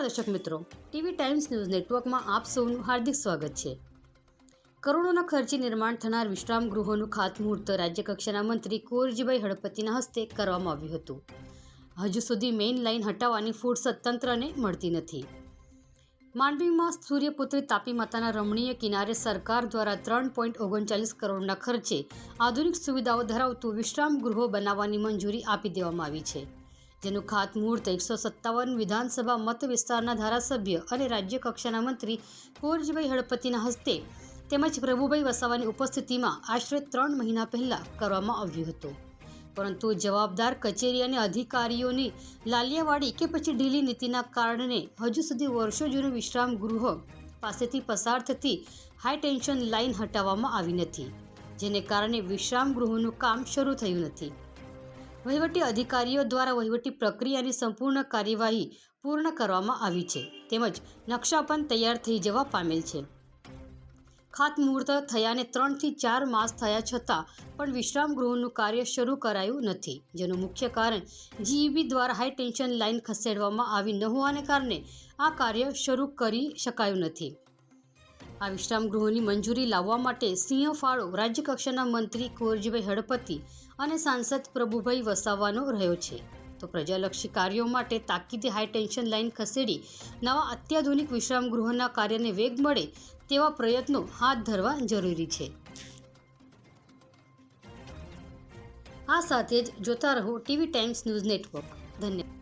દર્શક મિત્રો. TV times news નેટવર્કમાં આપ સૌનું હાર્દિક સ્વાગત છે. કરોડોના ખર્ચે નિર્માણ થનાર વિશ્રામ ગૃહોનું ખાતમુહૂર્ત રાજ્યકક્ષાના મંત્રી કુંવરજીભાઈ હળપતિના હસ્તે કરવામાં આવ્યું હતું. હજુ સુધી મેઇન લાઇન હટાવવાની ફુરસદ તંત્રને મળતી નથી. માંડવીમાં સૂર્યપુત્રી તાપી માતાના રમણીય કિનારે સરકાર દ્વારા ત્રણ પોઈન્ટ ઓગણચાલીસ કરોડના ખર્ચે આધુનિક સુવિધાઓ ધરાવતું વિશ્રામ ગૃહો બનાવવાની મંજૂરી આપી દેવામાં આવી છે. જેનું ખાતમુહૂર્ત એકસો સત્તાવન વિધાનસભા મત વિસ્તારના ધારાસભ્ય અને રાજ્ય કક્ષાના મંત્રી કુંવરજીભાઈ હળપતિના હસ્તે તેમજ પ્રભુભાઈ વસાવાની ઉપસ્થિતિમાં આશરે ત્રણ મહિના પહેલાં કરવામાં આવ્યું હતું. પરંતુ જવાબદાર કચેરી અને અધિકારીઓની લાલિયાવાડી કે પછી ઢીલી નીતિના કારણે હજુ સુધી વર્ષો જૂનું વિશ્રામ ગૃહ પાસેથી પસાર થતી હાઈ ટેન્શન લાઇન હટાવવામાં આવી નથી, જેને કારણે વિશ્રામ ગૃહોનું કામ શરૂ થયું નથી. વહીવટી અધિકારીઓ દ્વારા વહીવટી પ્રક્રિયાની સંપૂર્ણ કાર્યવાહી પૂર્ણ કરવામાં આવી છે. તેમજ નકશા પણ તૈયાર થઈ જવા પામેલ છે. ખાતમુહૂર્ત થયાને ત્રણથી ચાર માસ થયા છતાં પણ વિશ્રામ ગૃહોનું કાર્ય શરૂ કરાયું નથી. જેનું મુખ્ય કારણ જીઈબી દ્વારા હાઈ ટેન્શન લાઇન ખસેડવામાં આવી ન હોવાને કારણે આ કાર્ય શરૂ કરી શકાયું નથી. આ વિશ્રામ ગૃહોની મંજૂરી લાવવા માટે સિંહ ફાળો રાજ્યકક્ષાના મંત્રી કુંવરજીભાઈ હળપતિ અને સાંસદ પ્રભુભાઈ વસાવાનો રહ્યો છે. તો પ્રજાલક્ષી કાર્યો માટે તાકીદે હાઈ ટેન્શન લાઇન ખસેડી નવા અત્યાધુનિક વિશ્રામ ગૃહોના કાર્યને વેગ મળે તેવા પ્રયત્નો હાથ ધરવા જરૂરી છે. આ સાથે જ જોતા રહો ટીવી ટાઈમ્સ ન્યૂઝ નેટવર્ક. ધન્યવાદ.